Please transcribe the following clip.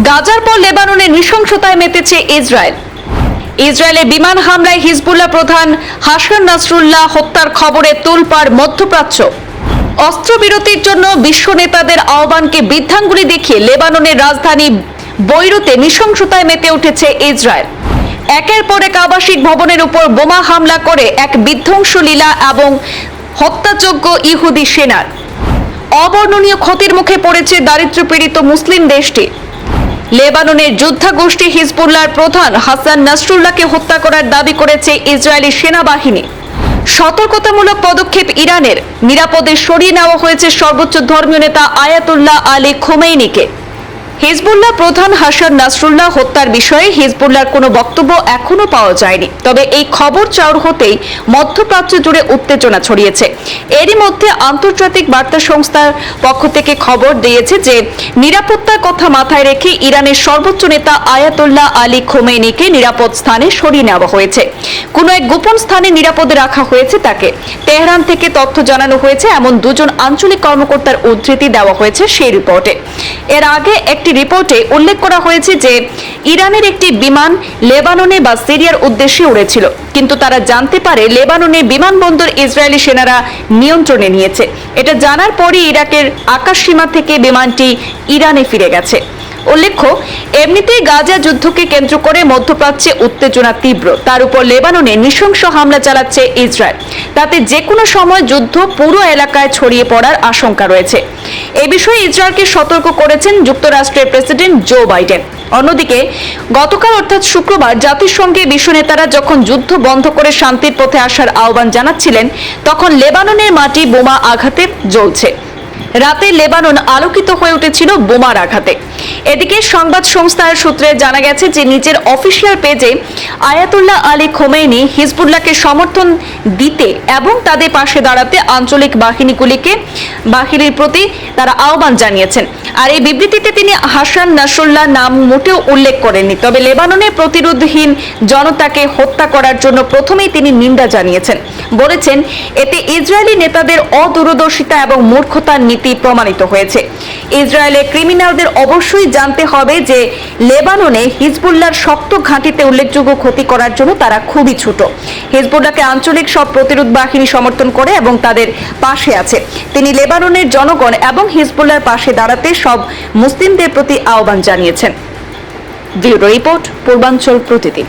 গাজার পর লেবাননে নৃশংসতায় মেতেছে ইসরায়েল। ইসরায়েলের বিমান হামলায় হিজবুল্লাহ প্রধান হাসান নাসরুল্লাহ হত্যার খবরে তোলপাড় মধ্যপ্রাচ্য। অস্ত্রবিরতির জন্য বিশ্ব নেতাদের আহ্বানকে বৃদ্ধাঙ্গুলি দেখিয়ে লেবাননের রাজধানী বৈরুতে নৃশংসতায় মেতে উঠেছে ইসরায়েল। একের পর এক আবাসিক ভবনের উপর বোমা হামলা করে এক বিধ্বংস লীলা এবং হত্যাযোগ্য ইহুদি সেনার। অবর্ণনীয় ক্ষতির মুখে পড়েছে দারিদ্র্যপীড়িত মুসলিম দেশটি। লেবাননের যোদ্ধাগোষ্ঠী হিজবুল্লার প্রধান হাসান নাসরুল্লাহকে হত্যা করার দাবি করেছে ইসরায়েলি সেনাবাহিনী। সতর্কতামূলক পদক্ষেপ ইরানের। নিরাপদে সরিয়ে নেওয়া হয়েছে সর্বোচ্চ ধর্মীয় নেতা আয়াতুল্লাহ আলী খোমেইনিকে। হিজবুল্লাহ প্রধান হাসান নাসরুল্লাহ হত্যার বিষয়ে হিজবুল্লাহর কোনো বক্তব্য এখনও পাওয়া যায়নি। তবে এই খবর চাউর হতেই মধ্যপ্রাচ্য জুড়ে উত্তেজনা ছড়িয়েছে। এরই মধ্যে আন্তর্জাতিক বার্তা সংস্থার পক্ষ থেকে খবর দিয়েছে যে, নিরাপত্তার কথা মাথায় রেখে ইরানের সর্বোচ্চ নেতা আয়াতুল্লাহ আলী খোমেনিকে নিরাপদ স্থানে সরিয়ে নেওয়া হয়েছে। কোনো এক গোপন স্থানে নিরাপদে রাখা হয়েছে তাকে। তেহরান থেকে তথ্য জানানো হয়েছে, এমন দুজন আঞ্চলিক কর্মকর্তার উদ্ধৃতি দেওয়া হয়েছে সেই রিপোর্টে। এর আগে একটি রিপোর্টে উল্লেখ করা হয়েছে যে ইরানের একটি বিমান লেবাননে বা সিরিয়ার উদ্দেশ্যে উড়েছিল। কিন্তু তারা জানতে পারে লেবাননে বিমানবন্দর ইসরায়েলি সেনারা নিয়ন্ত্রণে নিয়েছে। এটা জানার পরই ইরাকের আকাশ সীমা থেকে বিমানটি ইরানে ফিরে গেছে। উল্লেখ্য, এমনিতেই গাজা যুদ্ধকে কেন্দ্র করে মধ্যপ্রাচ্যে উত্তেজনা তীব্র। তার উপর লেবাননে নৃশংস হামলা চালাচ্ছে ইসরায়েল। তাতে যে কোনো সময় যুদ্ধ পুরো এলাকায় ছড়িয়ে পড়ার আশঙ্কা রয়েছে। এ বিষয়ে ইসরায়েলকে সতর্ক করেছেন যুক্তরাষ্ট্রের প্রেসিডেন্ট জো বাইডেন। অন্যদিকে, গতকাল অর্থাৎ শুক্রবার জাতিসংঘের বিশ্ব নেতারা যখন যুদ্ধ বন্ধ করে শান্তির পথে আসার আহ্বান জানাচ্ছিলেন, তখন লেবাননের মাটি বোমা আঘাতে জ্বলছে। রাতে লেবানন আলোকিত হয়ে উঠেছিল বোমার আঘাতে। এদিকে সংবাদ সংস্থার সূত্রে জানা গেছে যে নিজের অফিসিয়াল পেজে আয়াতুল্লাহ আলী খোমেনি হিজবুল্লাহকে সমর্থন দিতে এবং তাদের পাশে দাঁড়াতে আঞ্চলিক বাহিনীগুলিকে, বাহিনীর প্রতি তারা আহ্বান জানিয়েছেন। আর এই বিবৃতিতে তিনি হাসান নাসরুল্লাহ নাম মোটেও উল্লেখ করেননি। তবে লেবাননে প্রতিরোধহীন জনতাকে হত্যা করার জন্য প্রথমেই তিনি নিন্দা জানিয়েছেন। বলেছেন, এতে ইসরায়েলি নেতাদের অদূরদর্শিতা এবং মূর্খতার নীতি প্রমাণিত হয়েছে। ইসরায়েলের ক্রিমিনালদের অবশ্যই জানতে হবে যে লেবাননে হিজবুল্লার শক্ত ঘাঁটিতে উল্লেখযোগ্য ক্ষতি করার জন্য তারা খুবই ছোট। হিজবুল্লাহকে আঞ্চলিক সব প্রতিরোধ বাহিনী সমর্থন করে এবং তাদের পাশে আছে। তিনি লেবাননের জনগণ এবং হিজবুল্লার পাশে দাঁড়াতে সব মুসলিমদের প্রতি আহ্বান জানিয়েছেন। ব্যুরো রিপোর্ট, পূর্বাঞ্চল প্রতিদিন।